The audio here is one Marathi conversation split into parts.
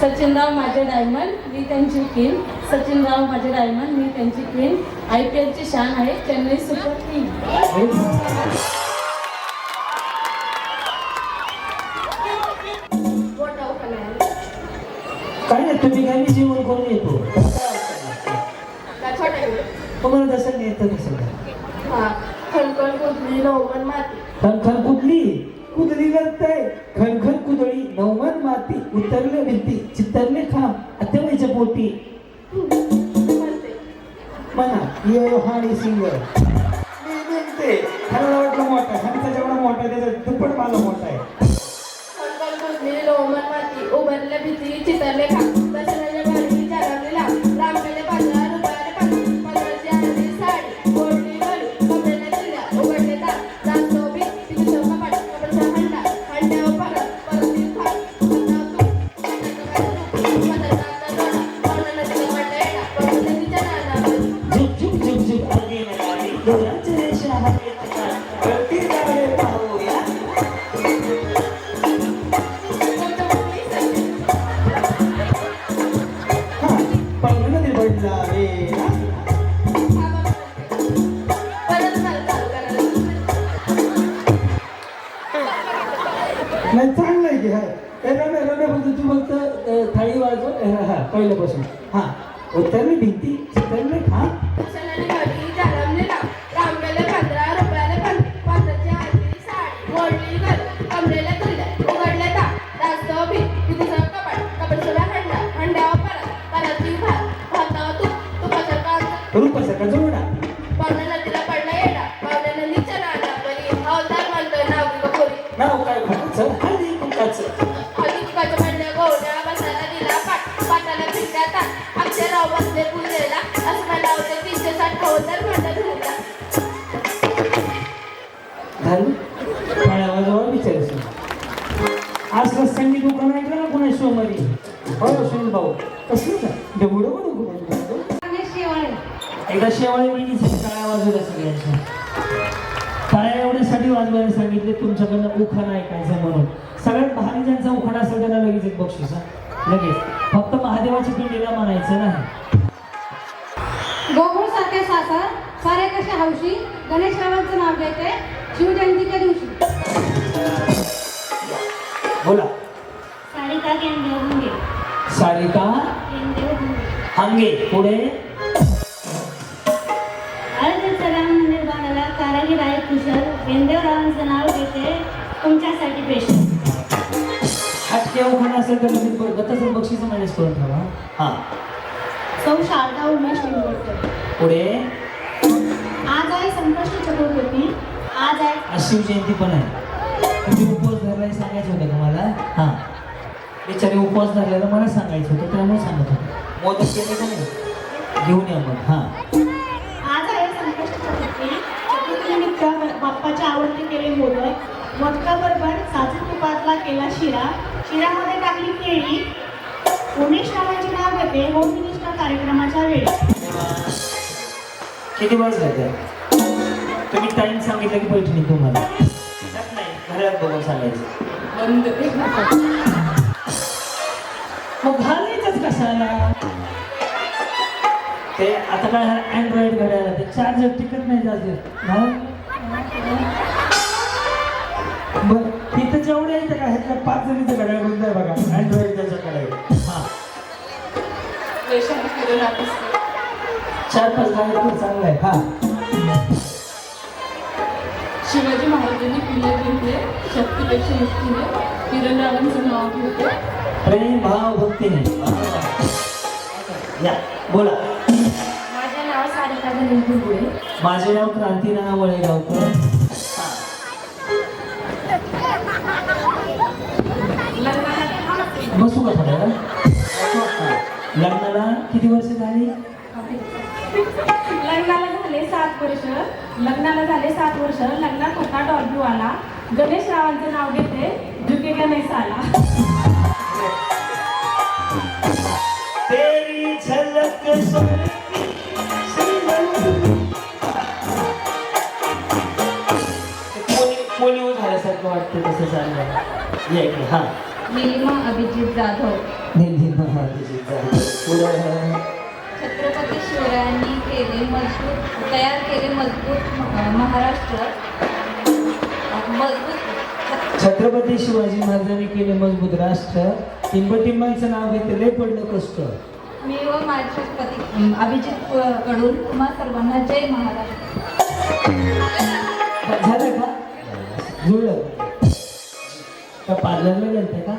सचिनराव माझे डायमंड मी त्यांची क्वीन सचिनराव माझे डायमंड मी त्यांची क्वीन आय पी एलची शान आहे चेन्नई सुपर किंग काय नाही तुम्ही काय मी जेवण करून येतो. तुम्हाला तसं नाही येतं कसं खणखण कुठली नवमन माती. खनखन कुठली? कुदळी करताय खनखन कुदळी नवमन माती उतरले भिंती चित्तरले खांब अत्यवयच्या पोटी म्हणा ये हाणी सिंगर. मी म्हणते खरं वाटलं मोठा खाली त्याच्याकडे मोठा आहे, त्याचा दुप्पट मला मोठा आहे. पडला रे नाही चांगलं आहे की हा. रम्या रम्या फक्त तू फक्त थाळी वाजव. हा पहिल्यापासून. দেখাচ্ছে हौशी गणेशरावांचं नाव घेते शिवजयंतीच्या दिवशी. बोला. सारिका गेंदेव गुंगे सारिका गुंगे हांगे पुढे. अयोध्येचं राम मंदिर बांधायला कारागीर आहे कुशल गेंदेवरावांचं नाव घेते तुमच्यासाठी पेशल हटके उखाणा असेल तर ब- गतच बक्षीस मॅनेज करून ठेवा. हां. सौ शारदा उमेश निंबोडकर पुढे. चतुर्थी आज आहे. आज शिवजयंती पण आहे. तुम्ही उपवास धरलाय सांगायचं होतं का मला हां. बिचारे उपवास धरलेला मला सांगायचं होतं त्यामुळे सांगत होतं. मोदक केले का नाही घेऊन या मग. हां. आज आहे संकष्टी चतुर्थी चतुर्थीनिमित्त बाप्पाच्या आवडते केले मोदक. मोदकाबरोबर साजूक तुपातला केला शिरा. शिऱ्यामध्ये टाकली केळी. उमेश रावांचे नाव घेते. होम मिनिस्टर कार्यक्रमाच्या वेळी. किती वाजले तुम्ही टाइम सांगितलं की पैठणी नाही तुम्हाला. त्यात नाही. घरात बघून सांगायचं. मग घालायचंच कशाला? ते आता काय अँड्रॉइड घड्याळ ते चार्जर टिकत नाही घाल. बर. तिथं जेवढे येतं का ह्यातल्या पाच जणीचं घड्याळ बंद आहे बघा. अँड्रॉइड त्याच्याकडे हा. चार पाच गाडी पण चांगलं आहे हा. शिवाजी महाराजांनी किल्ले जिंकले शक्तीपेक्षा युक्तीने किरणरावांचं नाव घेते प्रेम भाव भक्तीने या बोला. माझे नाव सारिका गणेश गुरगुळे माझे नाव क्रांती नाना वळेगावकर. बसू का थोड्या? लग्नाला किती वर्ष झाली? लग्नाला झाले सात वर्ष. लग्नाला झाले सात वर्ष. लग्नात होता डॉल्बी आला गणेश रावांचं नाव घेते झुके गणेश आला. तेरी झलक सोने पोलिओ पोलिओ झाल्यासारखं वाटतं तसं चाललं या इकडे हा. नीलिमा अभिजित जाधव. निलिमा अभिजित जाधव. छत्रपती शिवरायांनी केले मजबूत तयार केले मजबूत महाराष्ट्र. मजबूत छत्रपती शिवाजी महाराजांनी केले मजबूत राष्ट्र. टिंबटिंबांचं नाव घेतलं पडलं कष्ट. मी व माझे पती अभिजित कडून तुम्हा सर्वांना जय महाराष्ट्र. झालं का? जुळलं. का पार्लरला गेलते का?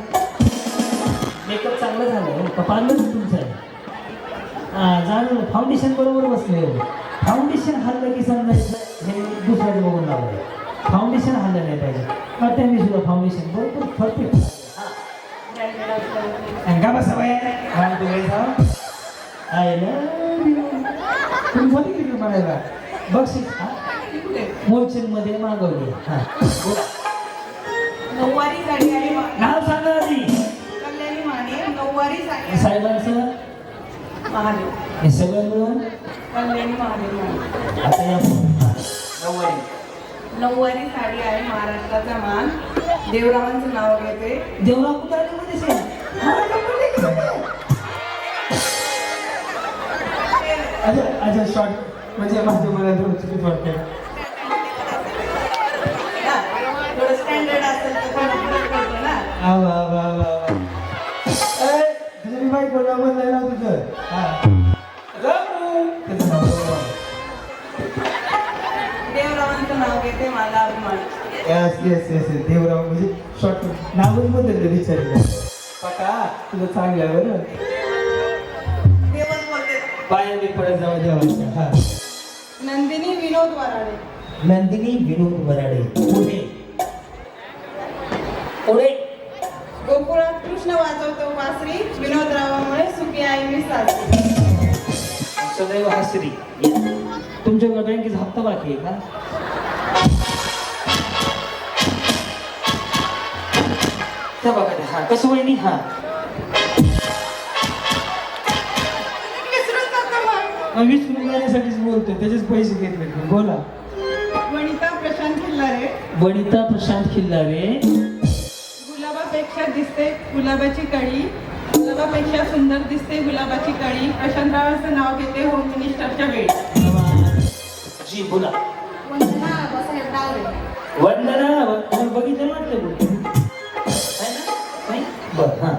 मेकअप चांगलं झालं का पार्लर तुमचं? आहे जाणून फाउंडेशन बरोबर बसले फाउंडेशन हल्लं की समजायचं हे दुसऱ्याचं बघून लावलं फाउंडेशन हल्लं नाही पाहिजे. मग त्यांनी सुद्धा फाउंडेशन बरोबर परफेक्ट का बसा बाय म्हणायला? बक्षीस. हा? मोलचेलमध्ये मागवली. हा. नऊवारी साडी मा- नाव सांगा आधी. कल्याणी माने नऊवारी साडी साहेबांचं महादेव. हे सगळं मिळून कल्याणी महादेव माने आता या हा, नऊवारी. नऊवारी साडी आहे महाराष्ट्राचा मान. देवरावांचं नाव घेते. देवराव. हा, आहे? अच्छा अच्छा शॉर्ट म्हणजे माझ्या मला थोडं चुकीच वाटतं. ना, थोडं स्टँडर्ड असेल तर थोडं फरक पडतो ना. आ वा वा वा वा. ए, तुझी बाईक कोणा म्हणलं ना तुझं येस येस येस देवराव म्हणजे शॉर्ट नावच बदललं विचारलं पका तुझं चांगलं आहे बरं. देवच बोलते पाया मी पडत जाऊ हा. नंदिनी विनोद वराडे. नंदिनी विनोद वराडे. पुणे पुणे गोकुळात कृष्ण वाजवतो बासरी विनोदरावामुळे सुखी आहे मी सासरी सदैव हासरी. तुमच्या बँकेचा हप्ता बाकी आहे का? त्या बघा ते. हा कसं वहिनी हा. विसरून रुपयासाठीच बोलतोय त्याचेच पैसे घेतले. बोला. वनिता प्रशांत खिल्लारे. वनिता प्रशांत खिल्लारे. गुलाबापेक्षा दिसते गुलाबाची कळी. गुलाबापेक्षा सुंदर दिसते गुलाबाची कळी. प्रशांतरावांचं नाव घेते होम मिनिस्टरच्या वेळी. जी बोला. वंदना वंदना बघितलं वाटतं? बर हा.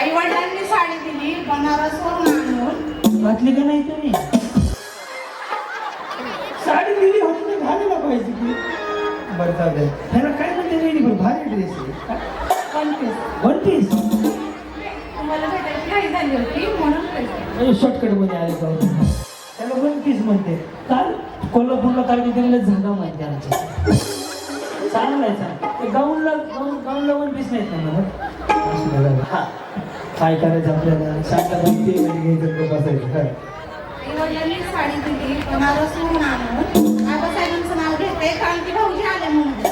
आई वडिलांनी साडी दिली बनारसवरून आणून. घातली का नाही तुम्ही? साडी दिली होती ना घालायला पाहिजे की. बरं चालेल त्याला काय म्हणते नाही पण भारी ड्रेस आहे. वन पीस वन पीस तुम्हाला भेटायची घाई झाली होती म्हणून पैसे शॉर्टकटमध्ये आले का त्याला वन पीस म्हणते. काल कोल्हापूरला काल मी त्याला झागा माहिती आमच्या. चांगला आहे चांगला ते गाऊनला गाऊन गाऊनला वन पीस नाहीत ना हा. काय करायचं आपल्याला? शांता माहिती घ्यायचं तो बसायचं काय आई वडिलांनी साडी दिली बनारसवरून आणून. आबासाहेबांचं नाव घेते कारण की भाऊजी आले म्हणून.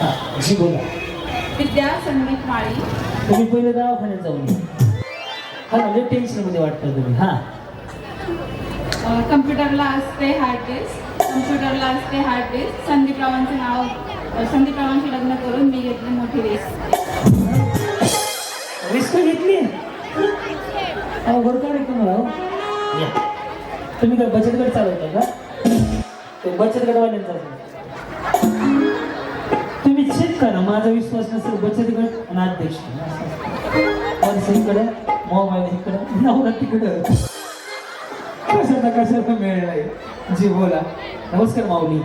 हा, जी बोला. विद्या संगीत माळी. तुम्ही पहिले दवाखान्यात जाऊन. हा लय टेन्शनमध्ये वाटतं तुम्ही. हा. कम्प्युटरला असते हार्ड डिस्क कम्प्युटरला असते हार्ड डिस्क संदीपरावांचं नाव अ, संदीपरावांशी लग्न करून मी घेतली मोठी रिस्क रिस्क घेतली? अवघड काय तुम्हाला? या. तुम्ही काय बचत गट चालवता का? ते बचत गटवाल्यांचा. तुम्ही चेक करा माझा विश्वास नसेल बचत गट आणि अध्यक्ष. पर्स इकडं मोबाईल इकडं नवरा तिकडं. कशाचा कशाचा मिळेल आहे? जी बोला. नमस्कार माऊली.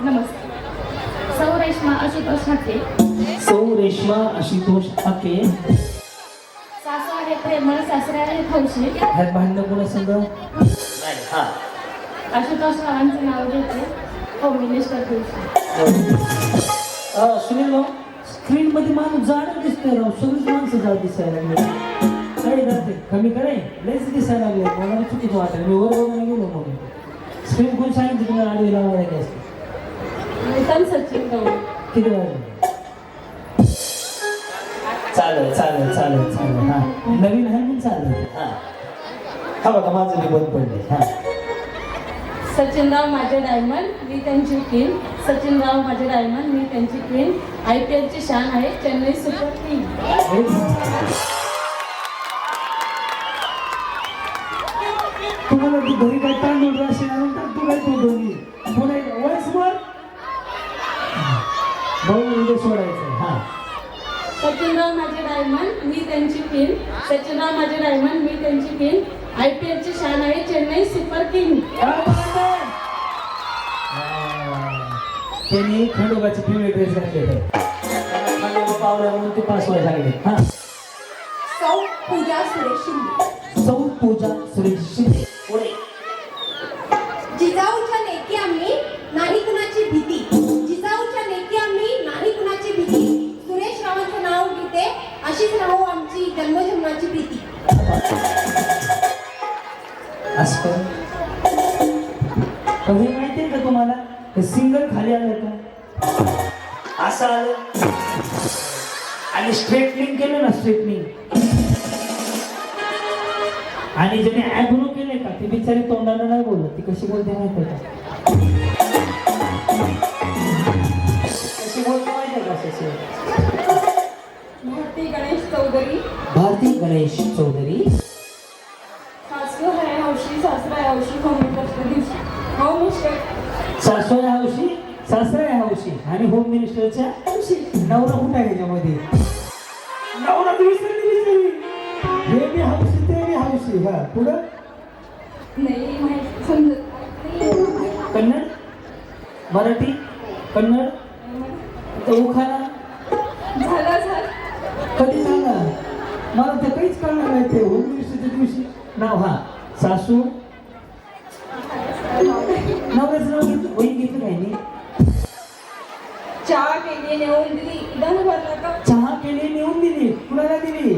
नमस्कार. आशुतोष हाके सौ रेश्मा आशुतोष हाके सासू आहे प्रेमळ सासरे आहे हौशी ह्यात भांडणं कोणा संग हा. आशुतोष रावांचं नाव घेते होम मिनिस्टर हौशी अं, सुनील भाऊ स्क्रीन मध्ये माणूस जाड दिसतोय राव. सगळीच माणसं जाड दिसायला लागले. काय करते कमी करे लयच दिसायला लागले. मला चुकीचं वाटेल मी वर बघायला गेलो म्हणून स्क्रीन कोण सांगितलं तुम्हाला आडवी लावायला की असते? सचिन किती वाजले चालेल चालेल चालेल चालेल. हा. नवीन आहे म्हणून चालेल. हा. हा बघा माझं मी बंद पडले हा. सचिनराव माझे डायमंड मी त्यांची टीम सचिनराव माझे डायमंड मी त्यांची टीम आय पी एलची शान आहे चेन्नई सुपर किंग तुम्हाला ती घरी काय राशी आणून टाक तू काय तू दोन्ही पुन्हा एकदा वळस वर भाऊ उद्या सोडायचं हा सचिनराव माझे डायमंड मी त्यांची टीम सचिनराव माझे डायमंड मी त्यांची टीम आय पी एलची शान आहे चेन्नई सुपर किंग. त्यांनी खंडोबाचे पिवळे ड्रेस घातले होते खंडोबा पावला म्हणून ते पाच वेळा लागले. हा. सौ पूजा सुरेश शिंदे. सौ पूजा सुरेश शिंदे. पुढे. जन्मजन्माची प्रीती असं? कधी माहितीये का तुम्हाला? सिंगल खाली आलं का? असं आलं? आणि स्ट्रेटनिंग केलं ना स्ट्रेटनिंग आणि ज्याने ॲग्रो केले का ते बिचारी तोंडाला नाही बोलत. ती कशी बोलते माहिती का? गणेश चौधरी. सासू आहे हौशी सासरा आहे हौशी हौशी आणि होम मिनिस्टरच्या नवरा कुठे आहे त्याच्यामध्ये नवरा हे बी हौशी ते बी हौशी. हा पुढं. कन्नड? मराठी? कन्नड? उखाणा नाव हा सासू. नवऱ्याचं नाव घेतलं? नाही चहा केली नेऊन दिली. दन भरला का? चहा केली नेऊन दिली. कुणाला दिली?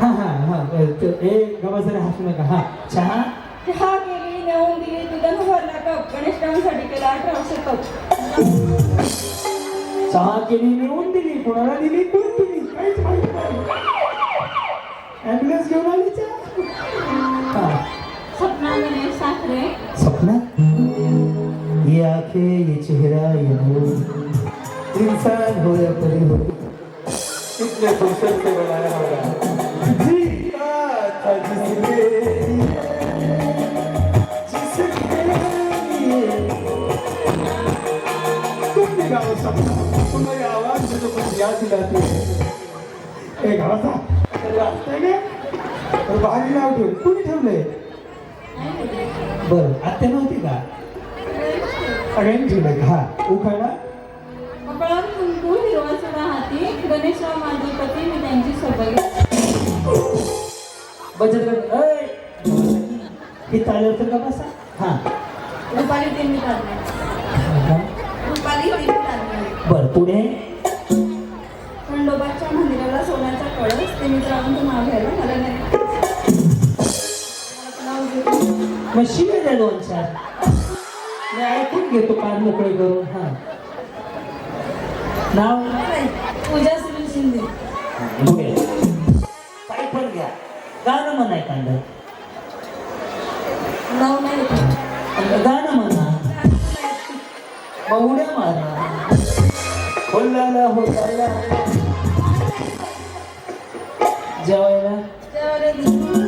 हा हा हा. त- ए गवाजरे हसू नका. हा चहा? चहा केली नेऊन दिली. दुधान भरला कप गणेशरावांसाठी केला अठराशे कप. चहा केली नेऊन दिली. कुणाला दिली? कोण दिली? काहीच माहीत नाही ॲम्ब्युलन्स घेऊन आली चहा? सपना ये आंखें ये चेहरा ये नूर। इंसान हो या परी हो कितने खूबसूरत से बनाया होगा। जीता था गाओ सपना। तुम्हारी आवाज मुझे कुछ याद दिलाती है। एक आवाज वाजतंय का तर भारी नाव ठेव कुणी ठेवलंय? बरं आत्या नव्हती का? सगळ्यांनी ठेवलंय का? हा उखाणा कपाळावर कुंकू हिरवा सुद्धा हाती. गणेशराव माझे पती मी त्यांची सोबत बचत गट ऐ! हे चालेल तर का बसा? हा. रुपाली त्यांनी काढले. रुपाली त्यांनी काढले बरं पुढे? खंडोबाच्या मंदिराला सोन्याचा कळस. ते मित्रांचं नाव घ्यायला. मला नाही द्या दोन चार. मी ऐकून घेतो कान मोकळे करून हा. नाव? पूजा सुनील शिंदे. काय पण घ्या. गाणं म्हणाय कांदा नाव नाही. गाणं म्हणा. मग उड्या मारा होल्लाला होल्लाला जेवायला? त्यावर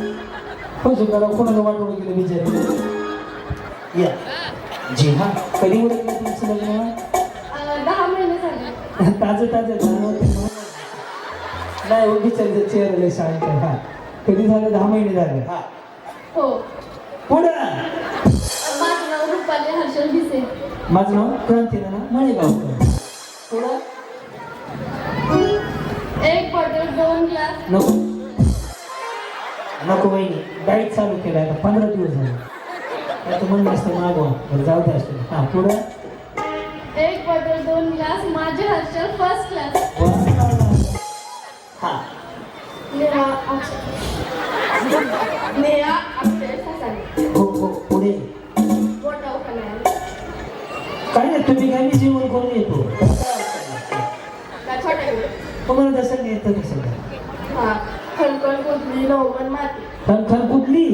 हो सुद्धा कोणाला वाटवून गेलं बिचारे या. जी हा कधी उडकलं तुमचं लग्न दहा महिने झाले. ताजं ताजं नाही बिचारीचं चेहरा लय शांत. हा. कधी झालं? दहा महिने झाले. हा. हो. पुढं. माझं नाव रुपाली हर्षल भिसे. माझं नाव क्रांती ना मळेगावकर पुढं. एक बॉटल दोन ग्लास. नको. नको वहिनी डाईट चालू केलं आता पंधरा दिवस झाले. आता म्हणलं असतं मागवा बरं जाऊ दे असतं. हा पुढं? एक बॉटल दोन ग्लास माझे हर्षल फर्स्ट क्लास हा. अक्षय. फसाणे हो हो पुढे. काय नाही तुम्ही काय मी जेवण करून येतो? तुम्हाला तसं येतं हा. खणखण कुठली नवमन माती. खनखन कुठली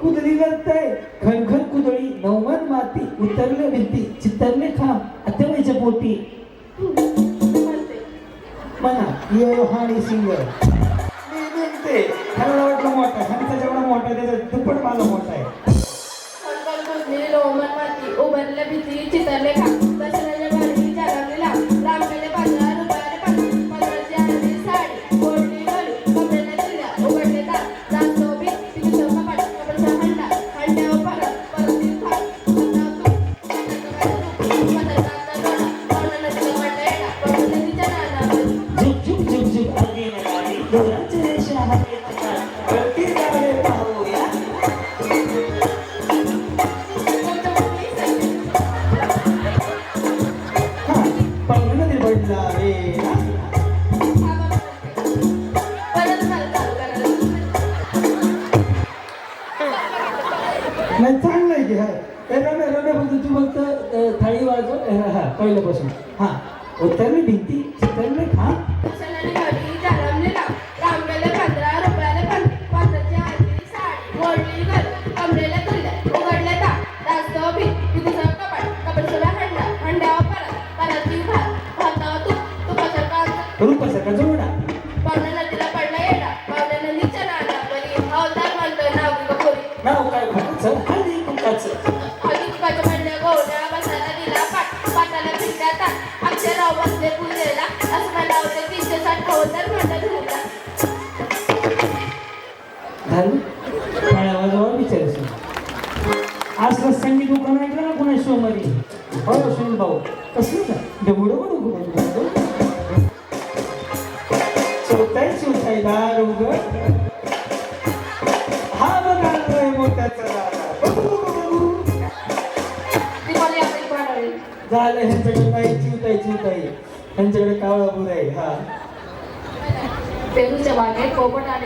कुदली लढतय खणखण कुदळी नवमन माती. उतरले भिंती चित्तरले खांब. अत्यवायच्या पोटी. म्हणते म्हणा यो हाणी सिंगर मी निघते ह्याला वाटलं मोठा ह्यांचा जेवढा मोठा आहे त्याचा दुप्पट मला मोठा आहे. खणखण खोदलेली रोमन माती. उभारल्या भीती चितरले खा रम्या रम्या बोलतो तू फक्त थाळी वाजव. हा पहिल्यापासून. हा. उत्तर भिंती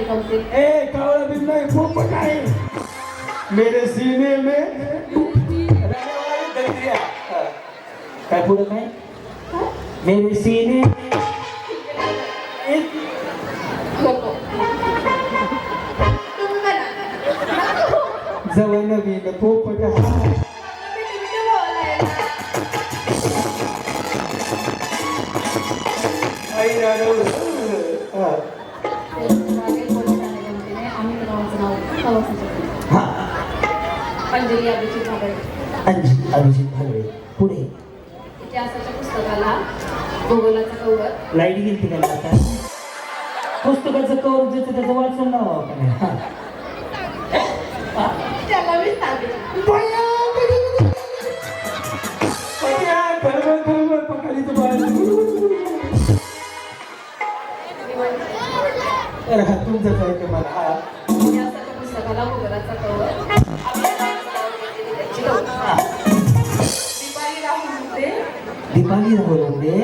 आले गमते ए कावळा बिन नाही पोपट आहे मेरे सीने में। रहने वाली दरिया. काय? पुढं काय मेरे सीने जवळ नवीन पोपट हा मी तुम्ही हा. अंजली अभिजित भागडे अंजी अभिजित भागडे पुढे. इतिहासाच्या पुस्तकाला भूगोलाचा कवर लाइट गेली का आता? पुस्तकाचं कवर ज्याचं त्याचं वाचून नाव आपण हा. त्याला मी सांगितलं. हा तुमचं काय मला हा कवर त्याची कवर. हा. दीपाली राहुल होते दीपाली राहुलंदे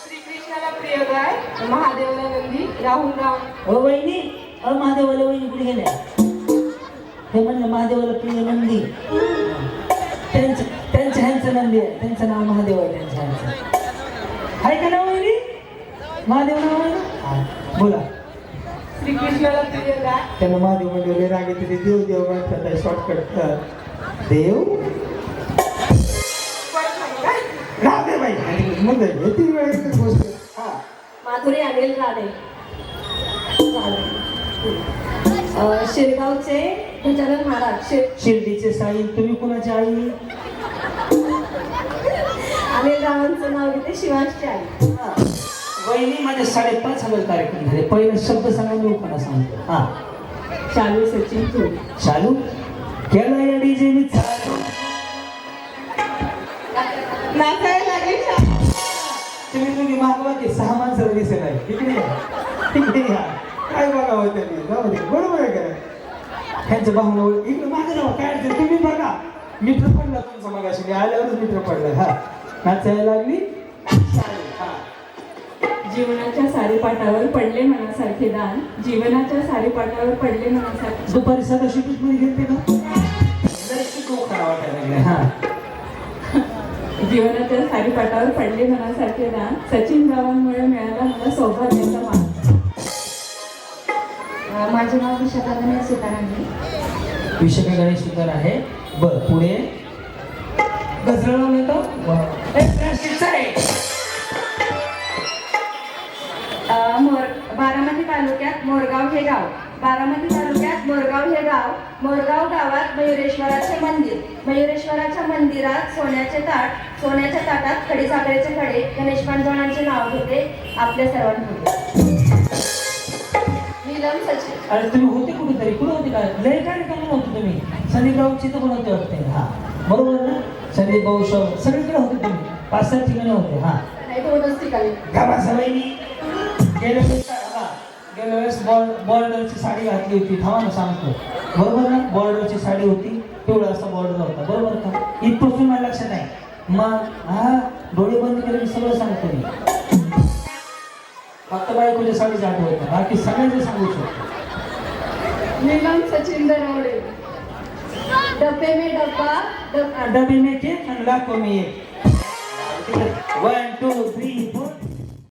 श्रीकृष्णाला प्रिय गाय महादेवला नंदी राहुल राम ओ वहिनी अ महादेवाला वहिनी कुठे गेल्या? हे म्हणलं महादेवाला प्रिय नंदी. त्यांचं त्यांच्या ह्यांचं नंदी आहे. त्यांचं नाव महादेव आहे त्यांच्या ह्यांचं. आहे का नाव वहिनी? महादेव नाव ना? हा बोला. श्रीकृष्णाला गाय त्यांना महादेव म्हणजे राग येते ते देव देव म्हणतात शॉर्टकट देव? राधे बाई. म्हणजे येते वेळ गोष्ट हा. माधुरी अनिल अं, शिरगावचे गजानन महाराज. शिर शिर्डीचे साई तुम्ही कुणाची आई? अनिल रावांचं नाव घेते शिवांशची आई. हा. वहिनी माझे साडेपाच हजार कार्यक्रम झाले. पहिला शब्द सांगा मी उखाणा सांगतो? हा. शालू सचिन चोर चालू? केला या डीजे मी. चालू नाचायला लागेल तुम्ही तुम्ही मागवा की सहा दिसेल आहे या. काय बघावं त्यांनी? जाऊ दे. बरोबर आहे का ह्यांचं भावना इकडे मागे जावा. काय अडचण? तुम्ही बघा. मीटर पडला तुमचा मगाशी. मी आल्यावरच मीटर पडला. हा. नाचायला लागली. जीवनाच्या सारीपाटावर पडले मनासारखे दान. जीवनाच्या सारीपाटावर पडले मनासारखे दुपारी सदा शिपीटमध्ये घेते का जीवनाच्या सारीपाटावर पडले मनासारखे दान. सचिन रावांमुळे मिळाला मला सौभाग्याचा मान. माझे नाव विशाखा गणेश सुतारांनी विशाखा गणेश सुंदर आहे. बर पुढे? गजरा लावलं का बारामती तालुक्यात मोरगाव हे गाव. बारामती तालुक्यात मोरगाव हे गाव. मोरगाव गावात मयुरेश्वराचे मंदिर. मयुरेश्वराच्या मंदिरात सोन्याचे ताट सोन्याच्या ताटात खडीसाखरेचे खडे गणेश पांजवणांचे नाव घेते आपल्या सचिन. अरे तुम्ही होते कुठेतरी? कुठे होते काय लय काय रिकामे नव्हते तुम्ही. संदीप राऊतची तर होते वाटते. हा. बरोबर ना? संदीप भाऊ शव सगळीकडे होते तुम्ही. पाच सात ठिकाणी होते. हा. नाही दोनच ठिकाणी. वेळेस हा, गेल्या वेळेस बॉर्ड बॉर्डरची साडी घातली होती. थांबा ना सांगतो. बरोबर ना? बॉर्डरची साडी होती. पिवळा असा बॉर्डर होता. बरोबर का? इथपासून मला लक्षात आहे मग हा? डोळे बंद केले की सगळं सांगतो मी. फक्त बायकोच्या साडीच आठवत बाकी सगळ्यांचे सांगू शकतो. नीलम सचिन दरवडे डब्बे में डब्बा डब डबे में केक आणि लाखो में एक. One two three four